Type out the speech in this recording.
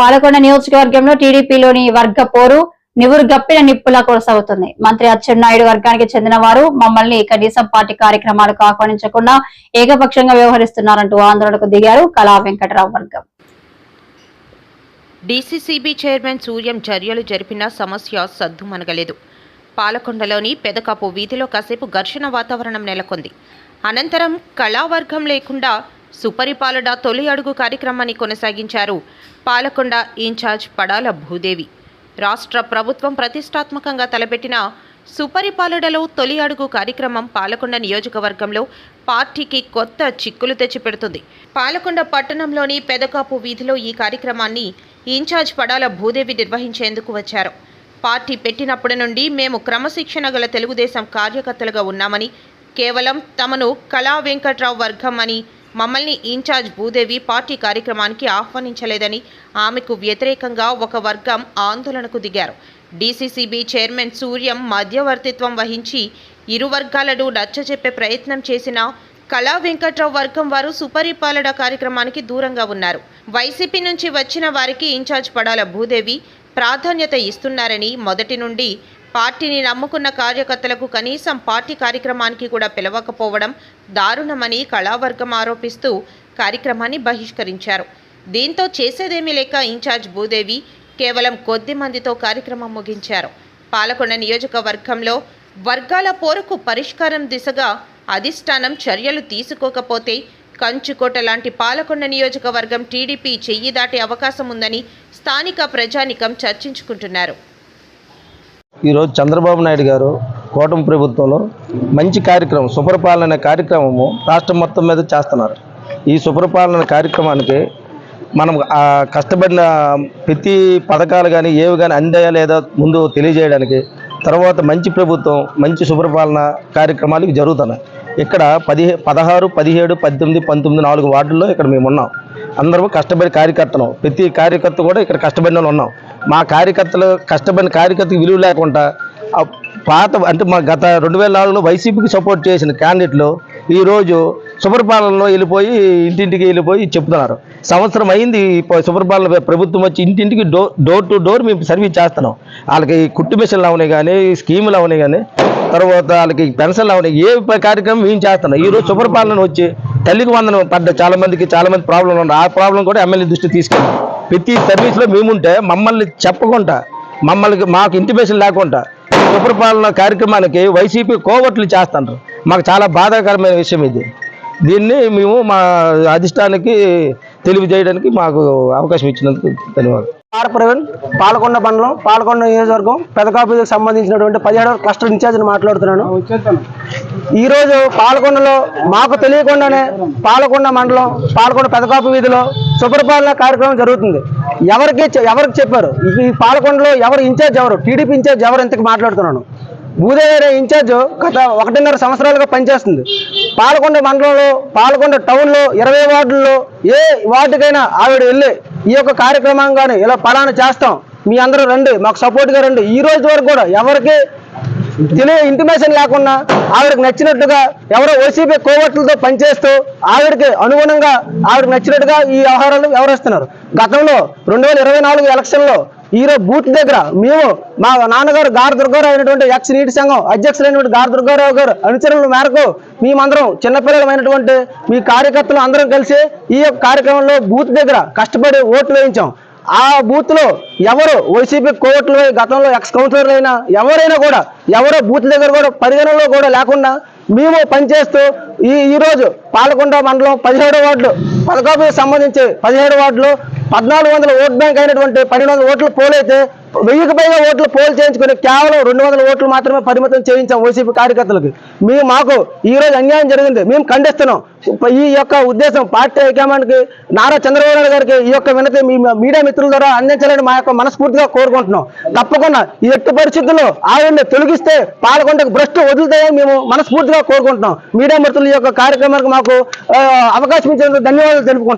పాలకొండ నియోజకవర్గంలో టీడీపీలోని వర్గ పోరు నివురు గప్పిన నిప్పులా కొనసాగుతుంది. మంత్రి అచ్చెన్నాయుడు వర్గానికి చెందిన వారు మమ్మల్ని కనీసం పార్టీ కార్యక్రమాలకు ఆహ్వానించకుండా ఏకపక్షంగా వ్యవహరిస్తున్నారంటూ ఆందోళనకు దిగారు కళా వెంకటరావు వర్గం. డీసీసీబీ చైర్మన్ సూర్యం చర్యలు జరిపిన సమస్య సద్దుమనగలేదు పాలకొండలోని పెదకాపు వీధిలో కాసేపు ఘర్షణ వాతావరణం నెలకొంది. అనంతరం కళావర్గం లేకుండా సుపరిపాలన తొలి అడుగు కార్యక్రమాన్ని కొనసాగించారు. పాలకొండ ఇన్ఛార్జ్ పడాల భూదేవి. రాష్ట్ర ప్రభుత్వం ప్రతిష్టాత్మకంగా తలపెట్టిన సుపరిపాలనలో తొలి అడుగు కార్యక్రమం పాలకొండ నియోజకవర్గంలో పార్టీకి కొత్త చిక్కులు తెచ్చిపెడుతుంది. పాలకొండ పట్టణంలోని పెదకాపు వీధిలో ఈ కార్యక్రమాన్ని ఇన్ఛార్జ్ పడాల భూదేవి నిర్వహించేందుకు వచ్చారు. పార్టీ పెట్టినప్పటి నుండి మేము క్రమశిక్షణ గల తెలుగుదేశం కార్యకర్తలుగా ఉన్నామని కేవలం తమను కళా వెంకట్రావు వర్గం అని మమ్మల్ని ఇన్ఛార్జ్ భూదేవి పార్టీ కార్యక్రమానికి ఆహ్వానించలేదని ఆమెకు వ్యతిరేకంగా ఒక వర్గం ఆందోళనకు దిగారు. డీసీసీబీ చైర్మన్ సూర్యం మధ్యవర్తిత్వం వహించి ఇరు వర్గాలను నచ్చజెప్పే ప్రయత్నం చేసిన కళా వెంకట్రావు వర్గం వారు సుపరిపాలన కార్యక్రమానికి దూరంగా ఉన్నారు. వైసీపీ నుంచి వచ్చిన వారికి ఇన్ఛార్జ్ పడాల భూదేవి ప్రాధాన్యత ఇస్తున్నారని మొదటి నుండి పార్టీని నమ్ముకున్న కార్యకర్తలకు కనీసం పార్టీ కార్యక్రమానికి కూడా పిలవకపోవడం దారుణమని కళావర్గం ఆరోపిస్తూ కార్యక్రమాన్ని బహిష్కరించారు. దీంతో చేసేదేమీ లేక ఇన్ఛార్జ్ భూదేవి కేవలం కొద్ది మందితో కార్యక్రమం ముగించారు. పాలకొండ నియోజకవర్గంలో వర్గాల పోరుకు పరిష్కారం దిశగా అధిష్టానం చర్యలు తీసుకోకపోతే కంచుకోట లాంటి పాలకొండ నియోజకవర్గం టీడీపీ చెయ్యి దాటే అవకాశం ఉందని స్థానిక ప్రజానికం చర్చించుకుంటున్నారు. ఈరోజు చంద్రబాబు నాయుడు గారు కూటమి ప్రభుత్వంలో మంచి కార్యక్రమం సుపరిపాలన అనే కార్యక్రమము రాష్ట్రం మొత్తం మీద చేస్తున్నారు. ఈ సుపరిపాలన కార్యక్రమానికి మనం కష్టపడిన ప్రతి పథకాలు కానీ ఏవి కానీ అందాయా లేదా ముందు తెలియజేయడానికి తర్వాత మంచి ప్రభుత్వం మంచి సుపరిపాలన కార్యక్రమాలు జరుగుతున్నాయి. ఇక్కడ పదిహే పదహారు పదిహేడు పద్దెనిమిది పంతొమ్మిది నాలుగు వార్డుల్లో ఇక్కడ మేము ఉన్నాం అందరూ కష్టపడి కార్యకర్తలు. ప్రతి కార్యకర్త కూడా ఇక్కడ కష్టపడిన ఉన్నాం. మా కార్యకర్తలు కష్టపడిన కార్యకర్తకి విలువ లేకుండా పాత అంటే మా గత రెండు వేల నాలుగులో వైసీపీకి సపోర్ట్ చేసిన క్యాండిడేట్లు ఈరోజు సుపరిపాలనలో వెళ్ళిపోయి ఇంటింటికి వెళ్ళిపోయి చెప్తున్నారు. సంవత్సరం అయింది ఈ సుపరిపాలన ప్రభుత్వం వచ్చి ఇంటింటికి డోర్ డోర్ టు డోర్ మేము సర్వీస్ చేస్తున్నాం. వాళ్ళకి కుట్టు మిషన్లు అవునాయి కానీ స్కీములు అవునాయి కానీ తర్వాత వాళ్ళకి పెన్షన్లు అవనాయి ఏ కార్యక్రమం మేము చేస్తున్నాం? ఈరోజు సుపరిపాలన వచ్చి తల్లికి వందనం పడ్డ చాలా మందికి చాలా మంది ప్రాబ్లం ఉన్నారు. ఆ ప్రాబ్లం కూడా ఎమ్మెల్యే దృష్టి తీసుకెళ్ళాం ప్రతి సర్వీస్లో మేముంటే మమ్మల్ని చెప్పకుండా మమ్మల్ని మాకు ఇంటిమేషన్ లేకుండా సుపరిపాలన కార్యక్రమానికి వైసీపీ కోవట్లు చేస్తున్నారు. మాకు చాలా బాధాకరమైన విషయం ఇది. దీన్ని మేము మా అధిష్టానికి తెలియజేయడానికి మాకు అవకాశం ఇచ్చినందుకు ధన్యవాదాలు. ఆర్ ప్రవీణ్ పాలకొండ మండలం పాలకొండ నియోజకవర్గం పెదకాపుకి సంబంధించినటువంటి పదిహేడవ క్లస్టర్ ఇన్ఛార్జిని మాట్లాడుతున్నాను. ఈరోజు పాలకొండలో మాకు తెలియకుండానే పాలకొండ మండలం పాలకొండ పెదకాపు వీధిలో సుపరిపాలన కార్యక్రమం జరుగుతుంది. ఎవరికి చె- ఎవరికి చెప్పారు? ఈ పాలకొండలో ఎవరు ఇన్ఛార్జ్ ఎవరు? టీడీపీ ఇన్ఛార్జ్ ఎవరు? ఇంతకు మాట్లాడుతున్నాను. భూదేవి ఇన్ఛార్జ్ గత ఒకటిన్నర సంవత్సరాలుగా పనిచేస్తుంది. పాలకొండ మండలంలో పాలకొండ టౌన్లో ఇరవై వార్డుల్లో ఏ వార్డుకైనా ఆవిడ వెళ్ళి ఈ యొక్క కార్యక్రమం కానీ ఇలా పలానా చేస్తాం. మీ అందరూ రండి మాకు సపోర్ట్గా రండి. ఈ రోజు వరకు కూడా ఎవరికి తెలియ ఇంటిమేషన్ లేకుండా ఆవిడకి నచ్చినట్టుగా ఎవరో ఓసీపీ కోవట్లతో పనిచేస్తూ ఆవిడకి అనుగుణంగా ఆవిడకి నచ్చినట్టుగా ఈ వ్యవహారాలు వ్యవహరిస్తున్నారు. గతంలో రెండు వేల ఇరవై నాలుగు ఎలక్షన్లో ఈరోజు బూత్ దగ్గర మేము మా నాన్నగారు గారు దుర్గారావు అయినటువంటి ఎక్స్ నీటి సంఘం అధ్యక్షులైనటువంటి గార దుర్గారావు గారు అనుచరుల మేరకు మేమందరం చిన్నపిల్లలమైనటువంటి మీ కార్యకర్తలు అందరం కలిసి ఈ యొక్క కార్యక్రమంలో బూత్ దగ్గర కష్టపడి ఓట్లు వేయించాం. ఆ బూత్లో ఎవరు వైసీపీ కోర్టులు గతంలో ఎక్స్ కౌన్సిలర్లు అయినా ఎవరైనా కూడా ఎవరో బూత్ దగ్గర కూడా పరిగణనలో కూడా లేకుండా మేము పనిచేస్తూ ఈ ఈ పాలకొండ మండలం పదిహేడు వార్డులు పథకాలకు సంబంధించి పదిహేడు వార్డులు పద్నాలుగు వందల ఓట్ బ్యాంక్ అయినటువంటి పన్నెండు వందల ఓట్లు పోలైతే వెయ్యికి పైగా ఓట్లు పోల్ చేయించుకుని కేవలం రెండు వందల ఓట్లు మాత్రమే పరిమితం చేయించాం వైసీపీ కార్యకర్తలకు. మేము మాకు ఈ రోజు అన్యాయం జరిగింది. మేము ఖండిస్తున్నాం. ఈ యొక్క ఉద్దేశం పార్టీ హైకమాండ్కి నారా చంద్రబాబు నాయుడు గారికి ఈ యొక్క వినతి మీ మీడియా మిత్రుల ద్వారా అందించాలని మా యొక్క మనస్ఫూర్తిగా కోరుకుంటున్నాం. తప్పకుండా ఈ ఎట్టి పరిస్థితుల్లో ఆవిడని తొలగిస్తే పాల్గొండకు భ్రష్టు వదులుతాయని మేము మనస్ఫూర్తిగా కోరుకుంటున్నాం. మీడియా మిత్రుల యొక్క కార్యక్రమానికి మాకు అవకాశం ఇచ్చినందుకు ధన్యవాదాలు తెలుపుకుంటున్నాం.